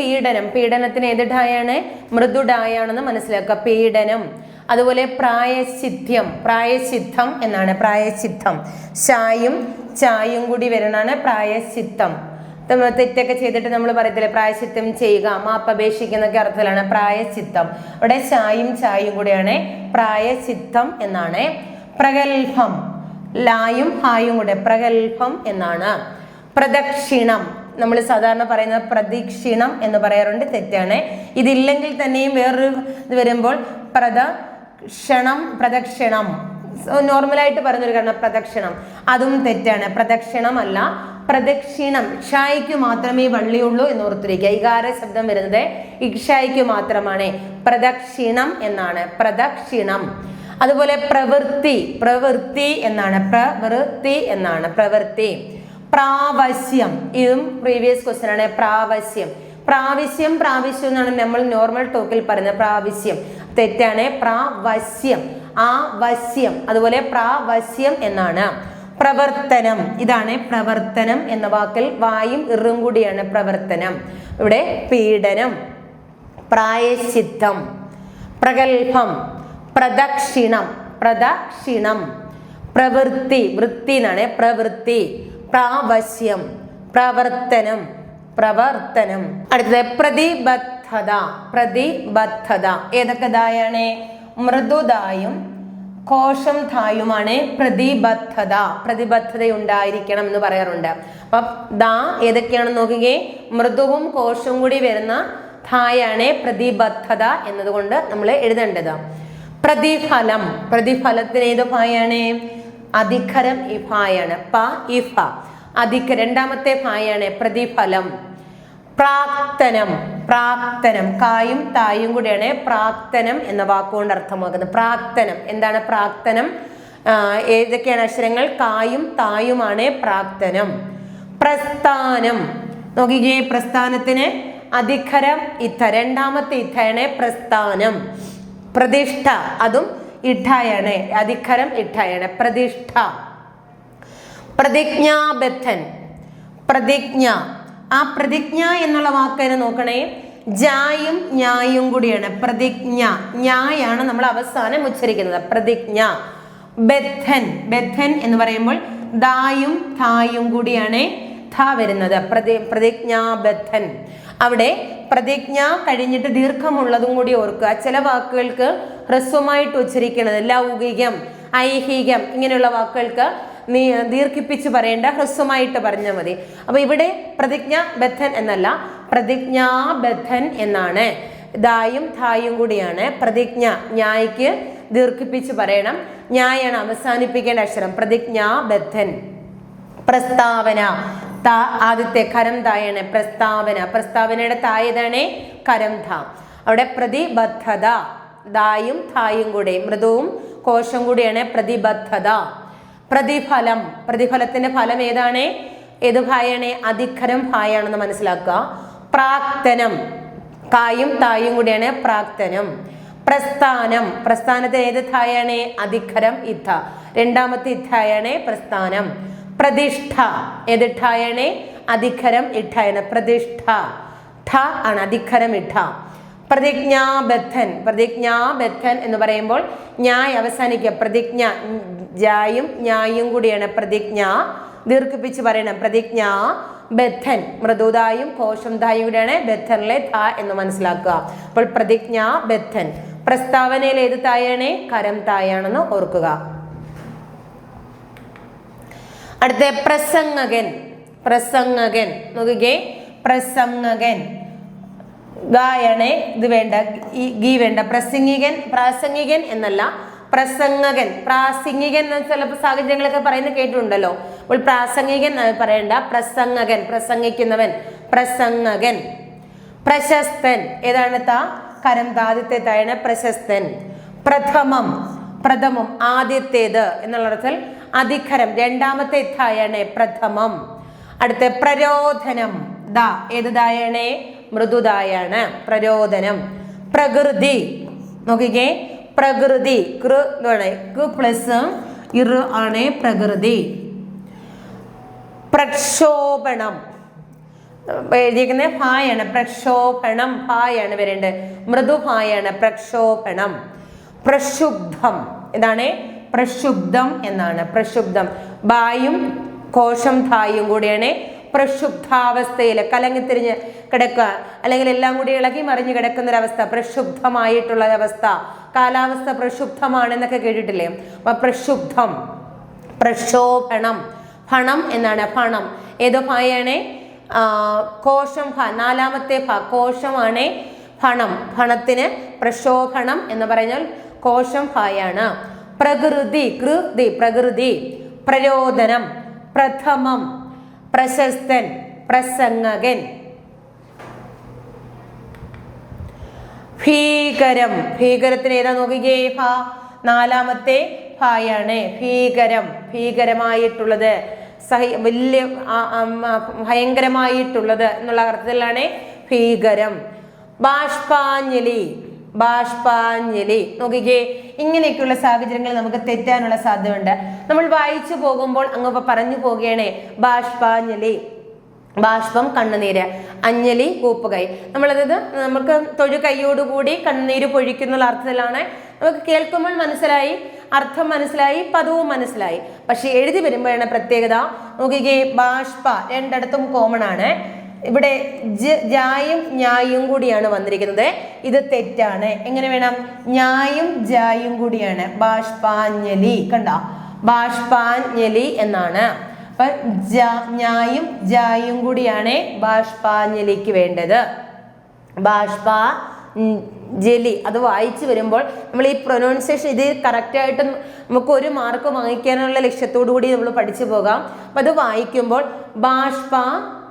പീഡനം. പീഡനത്തിന് ഏത് ഡായാണ് മൃദു മനസ്സിലാക്കുക. പീഡനം. അതുപോലെ പ്രായശിദ്ധ്യം പ്രായശിദ്ധം എന്നാണ്. പ്രായശിദ്ധം ചായും ചായും കൂടി വരണാണ് പ്രായശിദ്ധം തെറ്റൊക്കെ ചെയ്തിട്ട് നമ്മൾ പറയത്തില്ലേ? പ്രായശിത്തം ചെയ്യുക മാപ്പപേക്ഷിക്കുന്നൊക്കെ അർത്ഥത്തിലാണ് പ്രായശിത്തം അവിടെ ചായും ചായും കൂടിയാണ്. പ്രായശിത്തം എന്നാണ്. പ്രഗത്ഭം. ലായും ഹായും കൂടെ. പ്രഗത്ഭം എന്നാണ്. പ്രദക്ഷിണം. നമ്മൾ സാധാരണ പറയുന്ന പ്രദക്ഷിണം എന്ന് പറയാറുണ്ട് തെറ്റാണ്. ഇതില്ലെങ്കിൽ തന്നെയും വേറൊരു ഇത് വരുമ്പോൾ പ്രദക്ഷണം പ്രദക്ഷിണം. നോർമലായിട്ട് പറഞ്ഞൊരു കാരണം പ്രദക്ഷിണം. അതും തെറ്റാണ്. പ്രദക്ഷിണം അല്ല പ്രദക്ഷിണം. ക്ഷായിക്ക് മാത്രമേ വള്ളിയുള്ളൂ എന്ന് ഓർത്തിരിക്കുക. ഇകാര ശബ്ദം വരുന്നത് ഇക്ഷായിക്ക് മാത്രമാണ്. പ്രദക്ഷിണം എന്നാണ്. പ്രദക്ഷിണം. അതുപോലെ പ്രവൃത്തി. പ്രവൃത്തി എന്നാണ്. പ്രവൃത്തി എന്നാണ്. പ്രവൃത്തി. പ്രാവശ്യം. ഇതും പ്രീവിയസ് ക്വസ്റ്റ്യൻ ആണ്. പ്രാവശ്യം. പ്രാവശ്യം പ്രാവശ്യം എന്നാണ് നമ്മൾ നോർമൽ ടോക്കിൽ പറയുന്നത്. പ്രാവശ്യം. തെറ്റാണ്. പ്രാവശ്യം. ആ വശ്യം അതുപോലെ പ്രാവശ്യം എന്നാണ്. പ്രവർത്തനം. ഇതാണ് പ്രവർത്തനം എന്ന വാക്കിൽ വായും ഇറും കൂടിയാണ് പ്രവർത്തനം. ഇവിടെ പീഡനം. പ്രായശിദ്ധം പ്രഗത്ഭം. പ്രദക്ഷിണം. പ്രദക്ഷിണം. പ്രവൃത്തി. വൃത്തി എന്നാണ്. പ്രവൃത്തി. പ്രാവശ്യം പ്രവർത്തനം പ്രവർത്തനം. അടുത്തത് പ്രതിബദ്ധത പ്രതിബദ്ധത. ഏതൊക്കെ ദായാണ്? മൃദുദായും കോശം ധായുമാണ് പ്രതിബദ്ധത. പ്രതിബദ്ധത ഉണ്ടായിരിക്കണം എന്ന് പറയാറുണ്ട്. അപ്പൊ ദാ ഏതൊക്കെയാണെന്ന് നോക്കുകയെ മൃദുവും കോശവും കൂടി വരുന്ന ധായാണ് പ്രതിബദ്ധത എന്നതുകൊണ്ട് നമ്മൾ എഴുതേണ്ടത്. പ്രതിഫലം. പ്രതിഫലത്തിന് ഏത് ഭായാണ് അധികരം ഇഫായാണ് പ ഇഫ. അധിക രണ്ടാമത്തെ ഭായാണ് പ്രതിഫലം. പ്രാക്തനം. പ്രാക്തനം. കായും തായും കൂടിയാണ് പ്രാക്തനം എന്ന വാക്കുകൊണ്ട് അർത്ഥമാക്കുന്നത്. പ്രാക്തനം. എന്താണ് പ്രാക്തനം? ഏതൊക്കെയാണ് അക്ഷരങ്ങൾ? കായും തായുമാണ് പ്രാക്തനം. പ്രസ്ഥാനം. നോക്കിക്കേ പ്രസ്ഥാനത്തിന് അധികരം ഇത്ത രണ്ടാമത്തെ ഇത്തയാണ് പ്രസ്ഥാനം. പ്രതിഷ്ഠ. അതും ഇഠായാണ് അധികരം ഇഠയണെ പ്രതിഷ്ഠ. പ്രതിജ്ഞാബദ്ധൻ. പ്രതിജ്ഞ. ആ പ്രതിജ്ഞ എന്നുള്ള വാക്കിനെ നോക്കണേ. ജായും ഞായും കൂടിയാണ്. പ്രതിജ്ഞ. ഞായാണ് നമ്മൾ അവസാനം ഉച്ചരിക്കുന്നത്. പ്രതിജ്ഞ. ബദ്ധൻ. ബദ്ധൻ എന്ന് പറയുമ്പോൾ ദായും തായും കൂടിയാണ് ധ വരുന്നത്. പ്രതി പ്രതിജ്ഞാബദ്ധൻ. അവിടെ പ്രതിജ്ഞ കഴിഞ്ഞിട്ട് ദീർഘമുള്ളതും കൂടി ഓർക്കുക. ചില വാക്കുകൾക്ക് ഹ്രസ്വമായിട്ട് ഉച്ചരിക്കുന്നത് ലൗകികം ഐഹികം ഇങ്ങനെയുള്ള വാക്കുകൾക്ക് നീ ദീർഘിപ്പിച്ച് പറയേണ്ട ഹ്രസ്വമായിട്ട് പറഞ്ഞാൽ മതി. അപ്പൊ ഇവിടെ പ്രതിജ്ഞ ബദ്ധൻ എന്നല്ല പ്രതിജ്ഞാബദ്ധൻ എന്നാണ്. ദായും ധായും കൂടിയാണ്. പ്രതിജ്ഞ ന്യായ്ക്ക് ദീർഘിപ്പിച്ച് പറയണം. ന്യായാണ് അവസാനിപ്പിക്കേണ്ട അക്ഷരം. പ്രതിജ്ഞാബദ്ധൻ. പ്രസ്താവന. താ ആദ്യത്തെ കരം തായാണ് പ്രസ്താവന. പ്രസ്താവനയുടെ തായതാണ് കരം ധ. അവിടെ പ്രതിബദ്ധത. ദായും തായും കൂടെ മൃദുവും കോശം കൂടിയാണ് പ്രതിബദ്ധത. പ്രതിഫലം. പ്രതിഫലത്തിന്റെ ഫലം ഏതാണ്? ഏത് ഭായാണ്? അധികരം ഭായാണെന്ന് മനസ്സിലാക്കുക. പ്രാക്തനം. കായും തായും കൂടിയാണ് പ്രാക്തനം. പ്രസ്ഥാനം. പ്രസ്ഥാനത്തെ ഏത് ധായാണ് അധികരം ഇദ്ധ രണ്ടാമത്തെ ഇദ്ധായാണ് പ്രസ്ഥാനം. പ്രതിഷ്ഠ. ഏത് ഠായണേ അധികരം ഇഠായാണ് പ്രതിഷ്ഠ. ഠ ആണ് അധികരം ഇഠ. പ്രതിജ്ഞാബദ്ധൻ. പ്രതിജ്ഞാബദ്ധൻ എന്ന് പറയുമ്പോൾ ഞായ് അവസാനിക്കുക. പ്രതിജ്ഞ ജായും ഞായും കൂടിയാണ് പ്രതിജ്ഞ. ദീർഘിപ്പിച്ച് പറയണം. പ്രതിജ്ഞ ബദ്ധൻ മൃദുതായും കോശം തായും കൂടിയാണ് ബദ്ധനിലെ ധ എന്ന് മനസ്സിലാക്കുക. അപ്പോൾ പ്രതിജ്ഞ ബദ്ധൻ പ്രസ്താവനയിൽ ഏത് തായാണേ കരം തായാണെന്ന് ഓർക്കുക. അടുത്ത പ്രസംഗകൻ പ്രസംഗകൻ നോക്കിക്കേ പ്രസംഗകൻ. ഗായണെ ഇത് വേണ്ട ഈ ഗീ വേണ്ട. പ്രസംഗികൻ പ്രാസംഗികൻ എന്നല്ല പ്രസംഗകൻ. പ്രാസംഗികൻ എന്ന് ചിലപ്പോൾ സാഹചര്യങ്ങളൊക്കെ പറയുന്നത് കേട്ടിട്ടുണ്ടല്ലോ. അപ്പോൾ പ്രാസംഗികൻ പറയണ്ട പ്രസംഗകൻ പ്രസംഗിക്കുന്നവൻ പ്രസംഗകൻ. പ്രശസ്തൻ ഏതാണ് താ? കരം താദ്യത്തെ തായണ പ്രശസ്തൻ. പ്രഥമം പ്രഥമം ആദ്യത്തേത് എന്നുള്ള അർത്ഥത്തിൽ അധികരം രണ്ടാമത്തെ ധായണേ പ്രഥമം. അടുത്ത പ്രരോധനം. ദാ ഏത് ധായണേ മൃദുദായാണ് പ്രരോധനം. പ്രകൃതി. നോക്കിക്കേ. പ്രകൃതി. കൃ പ്ലസ് ഇറ് ആണ് പ്രകൃതി. പ്രക്ഷോഭണം. എഴുതിയിരിക്കുന്നത് ഭായാണ് പ്രക്ഷോഭണം. ഭായാണ് വരേണ്ടത്. മൃദുഭായാണ് പ്രക്ഷോഭണം. പ്രക്ഷുബ്ധം എന്താണ് പ്രക്ഷുബ്ധം എന്നാണ്. പ്രക്ഷുബ്ധം ബായും കോശം ധായും കൂടിയാണ് പ്രക്ഷുബ്ധാവസ്ഥയിൽ കലങ്ങിത്തിരിഞ്ഞ് കിടക്കുക. അല്ലെങ്കിൽ എല്ലാം കൂടി ഇളകി മറിഞ്ഞ് കിടക്കുന്നൊരവസ്ഥ പ്രക്ഷുബ്ധമായിട്ടുള്ള അവസ്ഥ കാലാവസ്ഥ പ്രക്ഷുബ്ധമാണെന്നൊക്കെ കേട്ടിട്ടില്ലേ? അപ്പൊ പ്രക്ഷുബ്ധം പ്രക്ഷോഭണം ഫണം എന്നാണ് ഫണം ഏതോ ഭായാണ്? കോശം ഭ നാലാമത്തെ ഭ കോശമാണ് ഫണം ഫണത്തിന് പ്രക്ഷോഭണം എന്ന് പറഞ്ഞാൽ കോശം ഹായാണ്. പ്രകൃതി കൃതി പ്രകൃതി പ്രരോദനം പ്രഥമം പ്രശസ്തൻ പ്രസംഗകൻ. ഭീകരം. ഭീകരത്തിന് ഏതാ നോക്കിക്കേ? ഭ. നാലാമത്തെ ഭായാണ്. ഭീകരം. ഭീകരമായിട്ടുള്ളത്. സഹി വലിയ ഭയങ്കരമായിട്ടുള്ളത് എന്നുള്ള അർത്ഥത്തിലാണ് ഭീകരം. ബാഷ്പാഞ്ജലി. ബാഷ്പാഞ്ജലി. നോക്കിക്കേ ഇങ്ങനെയൊക്കെയുള്ള സാഹചര്യങ്ങൾ നമുക്ക് തെറ്റാനുള്ള സാധ്യതയുണ്ട്. നമ്മൾ വായിച്ചു പോകുമ്പോൾ അങ്ങ് പറഞ്ഞു പോകുകയാണ് ബാഷ്പാഞ്ജലി. ബാഷ്പം കണ്ണുനീര്. അഞ്ജലി കൂപ്പുകൈ. നമ്മളതായത് നമുക്ക് തൊഴു കൈയോടുകൂടി കണ്ണുനീര് പൊഴിക്കുന്ന അർത്ഥത്തിലാണ്. നമുക്ക് കേൾക്കുമ്പോൾ മനസ്സിലായി അർത്ഥം മനസ്സിലായി പദവും മനസ്സിലായി. പക്ഷെ എഴുതി വരുമ്പോഴാണ് പ്രത്യേകത. നോക്കിക്കേ ബാഷ്പ രണ്ടിടത്തും കോമൺ ആണ്. ഇവിടെ ജായും ഞായും കൂടിയാണ് വന്നിരിക്കുന്നത്. ഇത് തെറ്റാണ്. എങ്ങനെ വേണം? ഞായും ജായും കൂടിയാണ്. ബാഷ്പാഞ്ജലി. കണ്ട? ബാഷ്പാഞ്ജലി എന്നാണ്. അപ്പൊ ഞായും ജായും കൂടിയാണ് ബാഷ്പാഞ്ജലിക്ക് വേണ്ടത്. ബാഷ്പ ജലി അത് വായിച്ചു വരുമ്പോൾ നമ്മൾ ഈ പ്രൊനൗൺസിയേഷൻ ഇത് കറക്റ്റായിട്ട് നമുക്ക് ഒരു മാർക്ക് വാങ്ങിക്കാനുള്ള ലക്ഷ്യത്തോടു കൂടി നമ്മൾ പഠിച്ചു പോകാം. അപ്പം അത് വായിക്കുമ്പോൾ ബാഷ്പ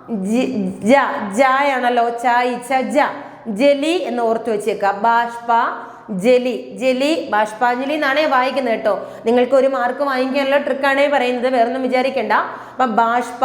ജി- ജായാണല്ലോ ചായി ജ. ജലി എന്ന് ഓർത്തു വെച്ചേക്കുക. ബാഷ്പ ജലി. ജലി ബാഷ്പാഞ്ജലി എന്നാണേ വായിക്കുന്നത് കേട്ടോ. നിങ്ങൾക്ക് ഒരു മാർക്ക് വാങ്ങിക്കാനുള്ള ട്രിക്കാണേ പറയുന്നത്. വേറൊന്നും വിചാരിക്കണ്ട. അപ്പൊ ബാഷ്പ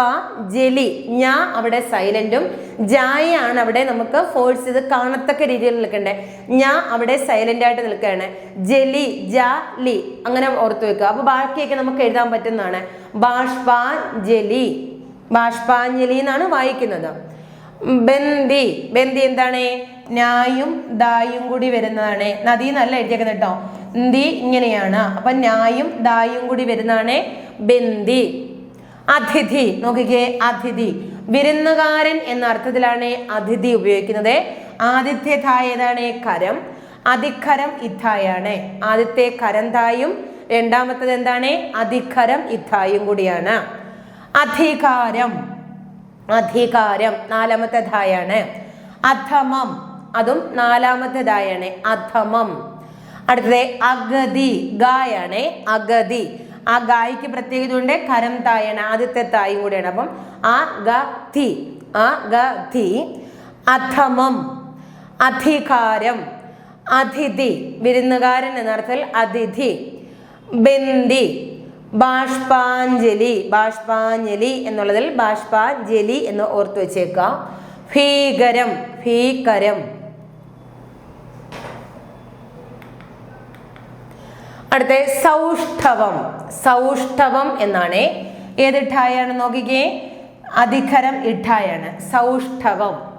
ജലി ഞാ അവിടെ സൈലന്റും ജായാണ് അവിടെ നമുക്ക് ഫോഴ്സ് ഇത് കാണത്തക്ക രീതിയിൽ നിൽക്കണ്ടേ. ഞാ അവിടെ സൈലന്റ് ആയിട്ട് നിൽക്കുകയാണ്. ജലി ജ ലി അങ്ങനെ ഓർത്തു വെക്കുക. അപ്പൊ ബാക്കിയൊക്കെ നമുക്ക് എഴുതാൻ പറ്റുന്നതാണ്. ബാഷ്പാഞ്ജലി ബാഷ്പാഞ്ജലി എന്നാണ് വായിക്കുന്നത്. ബന്ദി ബന്ദി എന്താണ്? ന്യായും ദായും കൂടി വരുന്നതാണ്. നദി നല്ല എഴുതിയേക്കുന്നത് കേട്ടോ. ന്തി ഇങ്ങനെയാണ്. അപ്പൊ ന്യായും ദായും കൂടി വരുന്നതാണ് ബന്ദി അതിഥി നോക്കിക്കേ അതിഥി. വിരുന്നുകാരൻ എന്ന അർത്ഥത്തിലാണ് അതിഥി ഉപയോഗിക്കുന്നത്. ആദിത്യ ധായ ഏതാണ്? കരം. അതിഖരം ഇത്തായാണ്. ആദ്യത്തെ കരം തായും രണ്ടാമത്തത് എന്താണ്? അതിഖരം ഇത്തായും കൂടിയാണ്. അധികാരം. അധികാരം. നാലാമത്തെ ധായാണ് അധമം. അതും നാലാമത്തെ ധായാണ് അധമം. അടുത്തത് അഗതി. ഗായാണ് അഗതി. ആ ഗായിക്ക് പ്രത്യേകത ഉണ്ട് കരം തായാണ്. ആദ്യത്തെ തായും കൂടിയാണ്. അപ്പം ആ ഗ തി ആ ഗ അധമം. അധികാരം. അതിഥി. വിരുന്നുകാരൻ എന്നർത്ഥത്തിൽ അതിഥി. ബന്ദി. ബാഷ്പാഞ്ജലി ബാഷ്പാഞ്ജലി എന്നുള്ളതിൽ ബാഷ്പാഞ്ജലി എന്ന് ഓർത്തു വെച്ചേക്കുക. ഭീകരം ഭീകരം. അടുത്ത സൗഷ്ഠവം. സൗഷ്ഠവം എന്നാണ്. ഏത് ഇഠായാണ് നോക്കിക്കേ? അധികരം ഇഠായാണ് സൗഷ്ഠവം.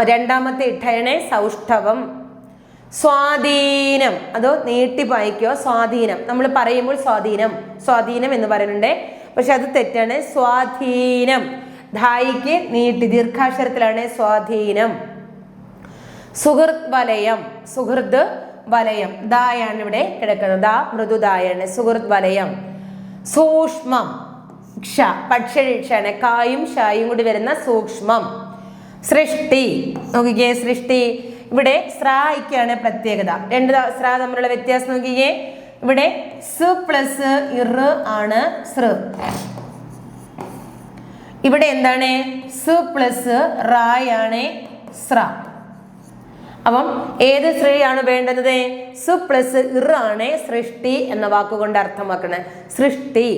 രണ്ടാമത്തെ ഇഠയാണ് സൗഷ്ഠവം. സ്വാധീനം. അതോ നീട്ടി വായിക്കോ സ്വാധീനം. നമ്മൾ പറയുമ്പോൾ സ്വാധീനം. സ്വാധീനം എന്ന് പറയുന്നുണ്ട്. പക്ഷെ അത് തെറ്റാണ്. സ്വാധീനം. ധായിക്ക് നീട്ടി ദീർഘാക്ഷരത്തിലാണ് സ്വാധീനം. സുഹൃത് വലയം. സുഹൃത് വലയം. ദായാണ് ഇവിടെ കിടക്കുന്നത്. ദാ മൃദുദായാണ് സുഹൃത് വലയം. സൂക്ഷ്മം. ക്ഷ. കായും ഷായും കൂടി വരുന്ന സൂക്ഷ്മം. സൃഷ്ടി. നോക്കിക്കേ സൃഷ്ടി. ഇവിടെ സ്രായിക്കാണ് പ്രത്യേകത. രണ്ട് സ്രാ തമ്മിലുള്ള വ്യത്യാസം നോക്കിയേ ഇവിടെ സ് പ്ലസ് ഇറ് ആണ് സൃ ഇവിടെ എന്താണ്? സ് പ്ലസ് റായാണ് സ്ര. അപ്പം ഏത് സ്ത്രീയാണ് വേണ്ടത്? സു പ്ലസ് ഇറ് ആണ് സൃഷ്ടി എന്ന വാക്കുകൊണ്ട് അർത്ഥമാക്കുന്നത് സൃഷ്ടി.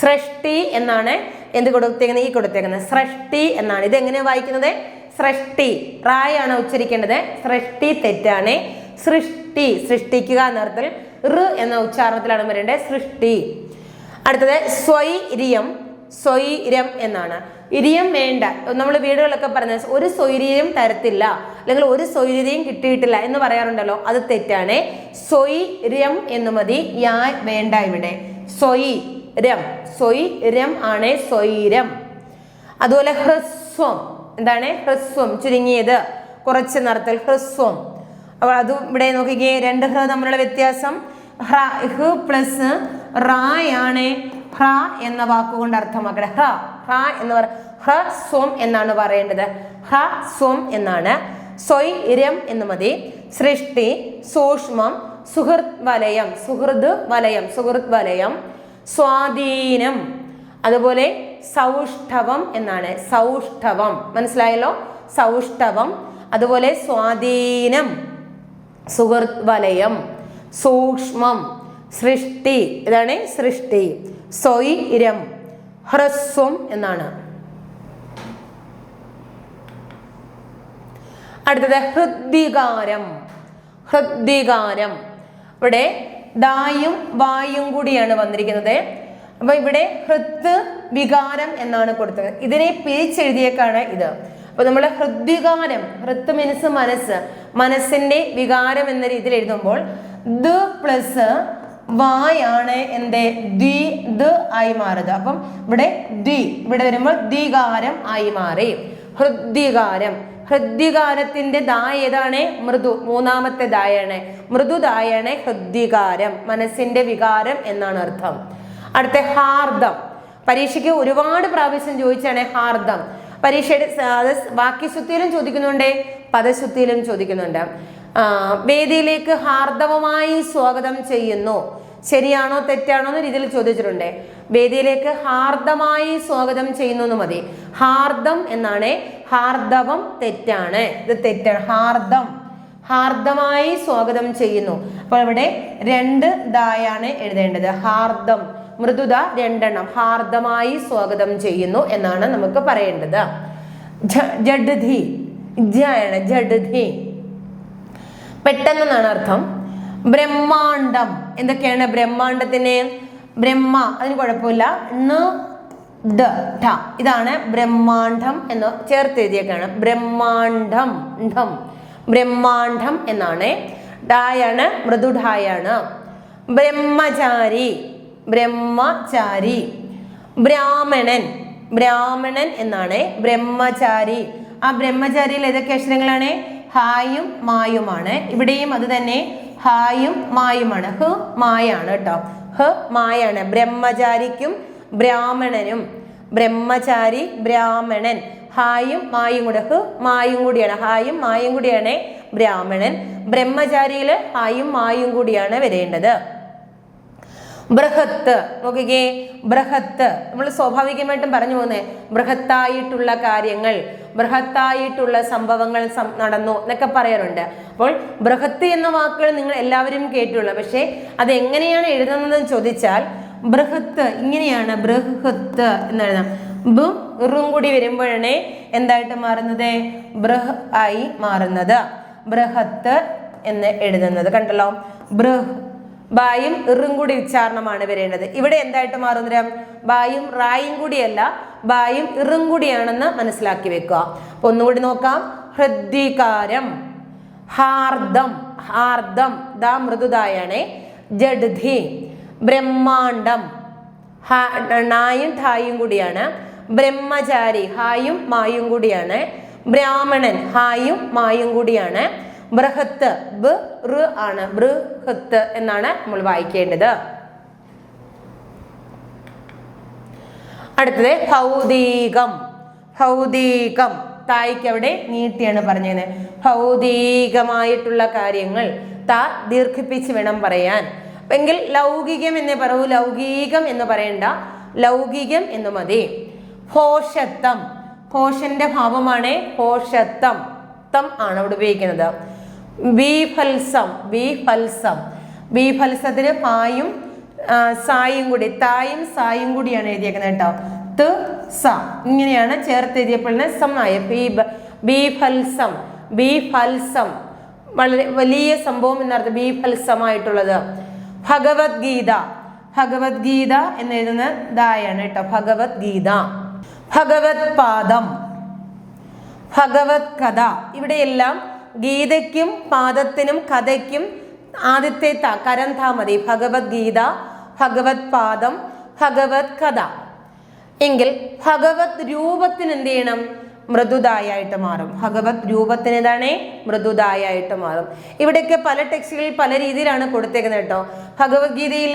സൃഷ്ടി എന്നാണ് എന്ത് കൊടുത്തേക്കുന്നത്? ഈ കൊടുത്തേക്കുന്നത്. സൃഷ്ടി എന്നാണ്. ഇത് എങ്ങനെയാണ് വായിക്കുന്നത്? സൃഷ്ടി. റായാണ് ഉച്ചരിക്കേണ്ടത്. സൃഷ്ടി തെറ്റാണ്. സൃഷ്ടി സൃഷ്ടിക്കുക എന്നർത്ഥത്തിൽ ഋ എന്ന ഉച്ചാരണത്തിലാണ് വരേണ്ടത്. സൃഷ്ടി. അടുത്തത് സ്വൈര്യം. സ്വൈരം എന്നാണ്. ഇരിയം വേണ്ട. നമ്മൾ വീടുകളൊക്കെ പറഞ്ഞ ഒരു സ്വൈര്യം തരത്തില്ല. അല്ലെങ്കിൽ ഒരു സ്വൈര്യം കിട്ടിയിട്ടില്ല എന്ന് പറയാറുണ്ടല്ലോ. അത് തെറ്റാണ്. സ്വൈര്യം എന്ന് മതി. യാ വേണ്ട ഇവിടെ. സ്വൈരം സ്വൈരം ആണ് സ്വൈരം അതുപോലെ ഹ്രസ്വം. എന്താണ്? ഹ്രസ്വം ചുരുങ്ങിയത്. കുറച്ച് നടത്തൽ ഹ്രസ്വം. അപ്പോൾ അത് ഇവിടെ നോക്കിക്കേ രണ്ട് ഹ്ര തമ്മിലുള്ള വ്യത്യാസം. ഹ്ര ഹ് പ്ലസ് റായാണ് ഹ്ര എന്ന വാക്കുകൊണ്ട് അർത്ഥമാക്കണേ ഹ്ര ഹ്ര എന്ന് പറ ഹ്രസ്വം എന്നാണ് പറയേണ്ടത്. ഹ്രസ്വം എന്നാണ്. സ്വൈര്യം എന്ന് മതി. സൃഷ്ടി സൂക്ഷ്മം സുഹൃത് വലയം. സുഹൃത് വലയം സുഹൃത് വലയം. സ്വാധീനം. അതുപോലെ സൗഷ്ഠവം എന്നാണ്. സൗഷ്ഠവം. മനസ്സിലായല്ലോ? സൗഷ്ഠവം. അതുപോലെ സ്വാധീനം. സുഹൃത് വലയം സൂക്ഷ്മം. സൃഷ്ടി. ഇതാണ് സൃഷ്ടി. സ്വൈരം. ഹ്രസ്വം എന്നാണ്. അടുത്തത് ഹൃദ്വികാരം. ഹൃദ്വികാരം. ഇവിടെ ദായും വായും കൂടിയാണ് വന്നിരിക്കുന്നത്. അപ്പൊ ഇവിടെ ഹൃത്ത് വികാരം എന്നാണ് കൊടുത്തത്. ഇതിനെ പിരിച്ചെഴുതിയേക്കാണ് ഇത്. അപ്പൊ നമ്മൾ ഹൃദ്വികാരം ഹൃത്ത് മീൻസ് മനസ്സ്. മനസ്സിന്റെ വികാരം എന്ന രീതിയിൽ എഴുതുമ്പോൾ ദ പ്ലസ് വായാണ് എന്റെ ദ്വി ദ ആയി മാറുക. അപ്പം ഇവിടെ ദ്വി ഇവിടെ വരുമ്പോൾ ദ്വികാരം ആയി മാറി. ഹൃദ്വികാരം. ഹൃദ്വികാരത്തിന്റെ ദായ ഏതാണ്? മൃദു മൂന്നാമത്തെ ദായാണ്. മൃദുദായാണ് ഹൃദ്വികാരം. മനസ്സിന്റെ വികാരം എന്നാണ് അർത്ഥം. അടുത്ത ഹാർദം. പരീക്ഷയ്ക്ക് ഒരുപാട് പ്രാവശ്യം ചോദിച്ചാണ് ഹാർദം. പരീക്ഷയുടെ വാക്യശുദ്ധിയിലും ചോദിക്കുന്നുണ്ട് പദശുദ്ധിയിലും ചോദിക്കുന്നുണ്ട്. വേദിയിലേക്ക് ഹാർദവമായി സ്വാഗതം ചെയ്യുന്നു. ശരിയാണോ തെറ്റാണോ എന്ന രീതിയിൽ ചോദിച്ചിട്ടുണ്ട്. വേദിയിലേക്ക് ഹാർദമായി സ്വാഗതം ചെയ്യുന്നു എന്ന് മതി. ഹാർദം എന്നാണ് ഹാർദവം തെറ്റാണ്. ഇത് തെറ്റാണ് ഹാർദം. ഹാർദമായി സ്വാഗതം ചെയ്യുന്നു. അപ്പോൾ ഇവിടെ രണ്ട് ദായാണ് എഴുതേണ്ടത്. ഹാർദം. മൃദുത രണ്ടെണ്ണം ഹാർദമായി സ്വാഗതം ചെയ്യുന്നു എന്നാണ് നമുക്ക് പറയേണ്ടത്. ജഡ്ധി ജയാണ് ജഡ്ധി. പെട്ടെന്നാണ് അർത്ഥം. ബ്രഹ്മാണ്ടം. എന്തൊക്കെയാണ് ബ്രഹ്മാണ്ടത്തിന്? ബ്രഹ്മ അതിന് കുഴപ്പമില്ല. ഇതാണ് ബ്രഹ്മാണ്ഡം എന്ന് ചേർത്ത് എഴുതിയേക്കാണ്. ബ്രഹ്മാണ്ഡം ഢം ബ്രഹ്മാണ്ഡം എന്നാണ്. ഡായാണ് മൃദുഢായാണ് ബ്രഹ്മചാരി. ബ്രഹ്മചാരി. ബ്രാഹ്മണൻ. ബ്രാഹ്മണൻ എന്നാണ് ബ്രഹ്മചാരി. ആ ബ്രഹ്മചാരിയിൽ ഏതൊക്കെ അക്ഷരങ്ങളാണ്? ഹായും മായുമാണ്. ഇവിടെയും അത് തന്നെ ഹായും മായുമാണ്. ഹ് മായാണ് കേട്ടോ. ഹ് മായാണ്. ബ്രഹ്മചാരിക്കും ബ്രാഹ്മണനും. ബ്രഹ്മചാരി ബ്രാഹ്മണൻ. ഹായും മായും കൂടെ. ഹ് മായും കൂടിയാണ്. ഹായും മായും കൂടിയാണ് ബ്രാഹ്മണൻ. ബ്രഹ്മചാരിയിൽ ഹായും മായും കൂടിയാണ് വരേണ്ടത്. ബൃഹത്ത്. നോക്കിക്കേ ബൃഹത്ത്. നമ്മൾ സ്വാഭാവികമായിട്ടും പറഞ്ഞു പോകുന്നേ ബൃഹത്തായിട്ടുള്ള കാര്യങ്ങൾ ബൃഹത്തായിട്ടുള്ള സംഭവങ്ങൾ നടന്നു എന്നൊക്കെ പറയാറുണ്ട്. അപ്പോൾ ബൃഹത്ത് എന്ന വാക്കുകൾ നിങ്ങൾ എല്ലാവരും കേട്ടുള്ളൂ പക്ഷേ അത് എങ്ങനെയാണ് എഴുതുന്നതെന്ന് ചോദിച്ചാൽ ബൃഹത്ത് ഇങ്ങനെയാണ് ബൃഹത്ത് എന്ന് എഴുതാം. ബും റും കൂടി വരുമ്പോഴാണ് എന്തായിട്ട് മാറുന്നത്? ബൃഹ് ആയി മാറുന്നത്. ബൃഹത്ത് എന്ന് എഴുതുന്നത്. കണ്ടല്ലോ? ബൃഹ് ബായും ഇറും കൂടി ഉച്ചാരണമാണ് വരേണ്ടത്. ഇവിടെ എന്തായിട്ട് മാറുന്നരം ബായും റായും കൂടിയല്ല ബായും ഇറും കൂടിയാണെന്ന് മനസ്സിലാക്കി വെക്കുക. അപ്പൊ ഒന്നുകൂടി നോക്കാം. ഹൃദ്വികാരം ഹാർദം ഹാർദം ദാ മൃദുതായാണ് ജഡ്ധി ബ്രഹ്മാണ്ടം നായും ഠായും കൂടിയാണ്. ബ്രഹ്മചാരി ഹായും മായും കൂടിയാണ്. ബ്രാഹ്മണൻ ഹായും മായും കൂടിയാണ്. ബൃഹത്ത് ആണ്. ബൃഹത്ത് എന്നാണ് നമ്മൾ വായിക്കേണ്ടത്. അടുത്തത് ഭൗതികം. ഭൗതികം. തായ്ക്ക് അവിടെ നീട്ടിയാണ് പറഞ്ഞത് ഭൗതികമായിട്ടുള്ള കാര്യങ്ങൾ താ ദീർഘിപ്പിച്ച് വേണം പറയാൻ. എങ്കിൽ ലൗകികം എന്നേ പറയൂ ലൗകികം എന്ന് പറയണ്ട. ലൗകികം എന്ന് മതി. ഭോഷത്വം ഭോഷന്റെ ഭാവമാണ് ഭോഷത്വം തം ആണ് അവിടെ ഉപയോഗിക്കുന്നത്. ബീഫൽസം ബീഫൽസം ബീഫൽസത്തിന് പായും സായും കൂടി. തായും സായും കൂടിയാണ് എഴുതിയേക്കുന്നത് കേട്ടോ. ത് സ. ഇങ്ങനെയാണ് ചേർത്ത് എഴുതിയപ്പോഴെ സമായ ബീഫൽസം ബീഫൽസം വളരെ വലിയ സംഭവം എന്നർത്ഥം ബീഫൽസമായിട്ടുള്ളത് ഭഗവത്ഗീത. ഭഗവത്ഗീത എന്നെഴുതുന്ന ദായാണ് കേട്ടോ. ഭഗവത്ഗീത. ഭഗവത് പാദം ഭഗവത് കഥ ഇവിടെയെല്ലാം ഗീതയ്ക്കും പാദത്തിനും കഥയ്ക്കും ആദ്യത്തെ ത കരം താ മതി. ഭഗവത്ഗീത ഭഗവത് പാദം ഭഗവത് കഥ. എങ്കിൽ ഭഗവത് രൂപത്തിന് എന്ത് ചെയ്യണം? മൃദുതായായിട്ട് മാറും. ഭഗവത് രൂപത്തിന് ഏതാണ് മൃദുതായായിട്ട് മാറും. ഇവിടെയൊക്കെ പല ടെക്സ്റ്റുകളിൽ പല രീതിയിലാണ് കൊടുത്തേക്കുന്നത് കേട്ടോ. ഭഗവത്ഗീതയിൽ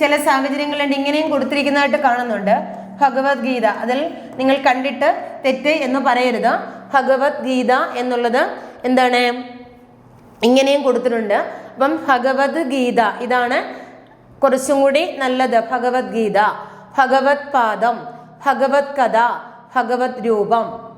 ചില സാഹചര്യങ്ങളുണ്ട് ഇങ്ങനെയും കൊടുത്തിരിക്കുന്നതായിട്ട് കാണുന്നുണ്ട്. ഭഗവത്ഗീത അതിൽ നിങ്ങൾ കണ്ടിട്ട് തെറ്റ് എന്ന് പറയരുത്. ഭഗവത്ഗീത എന്നുള്ളത് എന്താണ്? ഇങ്ങനെയും കൊടുത്തിട്ടുണ്ട്. അപ്പം ഭഗവത് ഗീത ഇതാണ് കുറച്ചും കൂടി നല്ലത്. ഭഗവത്ഗീത ഭഗവത് പാദം ഭഗവത് കഥ ഭഗവത് രൂപം.